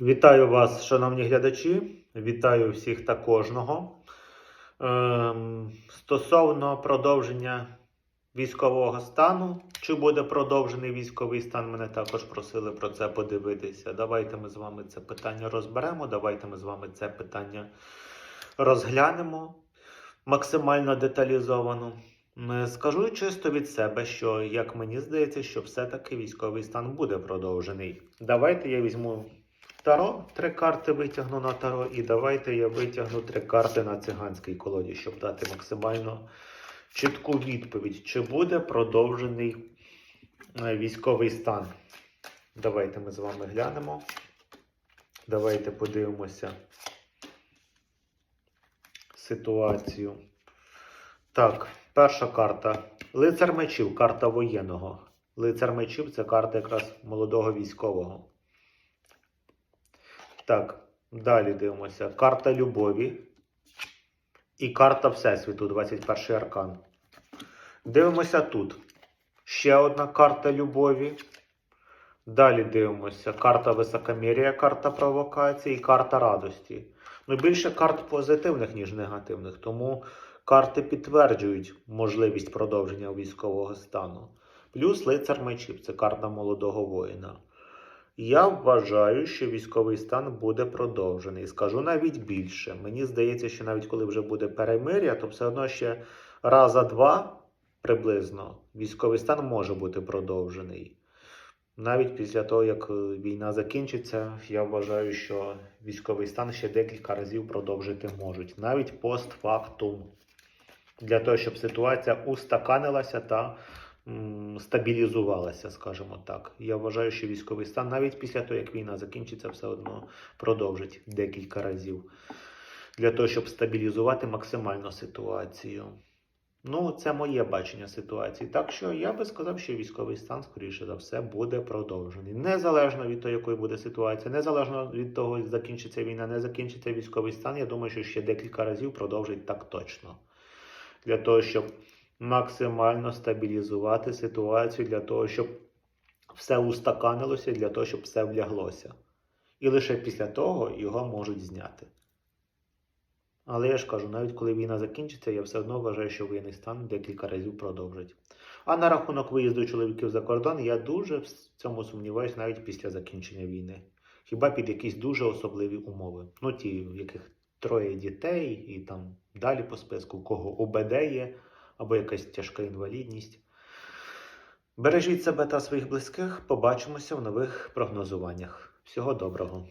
Вітаю вас, шановні глядачі. Вітаю всіх та кожного. Ем, стосовно продовження військового стану, чи буде продовжений військовий стан, мене також просили про це подивитися. Давайте ми з вами це питання розберемо. Давайте ми з вами це питання розглянемо максимально деталізовано. Скажу чисто від себе, що як мені здається, що все-таки військовий стан буде продовжений. Давайте я візьму Таро, три карти витягну на таро, і давайте я витягну три карти на циганській колоді, щоб дати максимально чітку відповідь, чи буде продовжений е, військовий стан. Давайте ми з вами глянемо. Давайте подивимося ситуацію. Так, перша карта. Лицар мечів, карта воєнного. Лицар мечів це карта якраз молодого військового. Так, далі дивимося. Карта любові і карта Всесвіту, 21 аркан. Дивимося тут. Ще одна карта любові. Далі дивимося. Карта високомір'я, карта провокації і карта радості. Ну, більше карт позитивних, ніж негативних. Тому карти підтверджують можливість продовження військового стану. Плюс лицар мечів це карта молодого воїна. Я вважаю, що військовий стан буде продовжений. Скажу навіть більше. Мені здається, що навіть коли вже буде перемир'я, то все одно ще раза два приблизно військовий стан може бути продовжений. Навіть після того, як е, війна закінчиться, я вважаю, що військовий стан ще декілька разів продовжити можуть, навіть постфактум, для того, щоб ситуація устаканилася та стабілізувалася, скажімо так. Я вважаю, що військовий стан навіть після того, як війна закінчиться, все одно продовжить декілька разів для того, щоб стабілізувати максимально ситуацію. Ну, це моє бачення ситуації. Так що я би сказав, що військовий стан, скоріше за все, буде продовжений. Незалежно від того, якою буде ситуація, незалежно від того, закінчиться війна, не закінчиться військовий стан. Я думаю, що ще декілька разів продовжить так точно. Для того, щоб максимально стабілізувати ситуацію, для того, щоб все устаканилося, для того, щоб все вляглося. І лише після того його можуть зняти. Але я ж кажу, навіть коли війна закінчиться, я все одно вважаю, що воєнний стан декілька разів продовжить. А на рахунок виїзду чоловіків за кордон, я дуже в цьому сумніваюся навіть після закінчення війни. Хіба під якісь дуже особливі умови. Ну, ті, в яких троє дітей, і там далі по списку, кого ОБД є, або якась тяжка інвалідність. Бережіть себе та своїх близьких. Побачимося в нових прогнозуваннях. Всього доброго!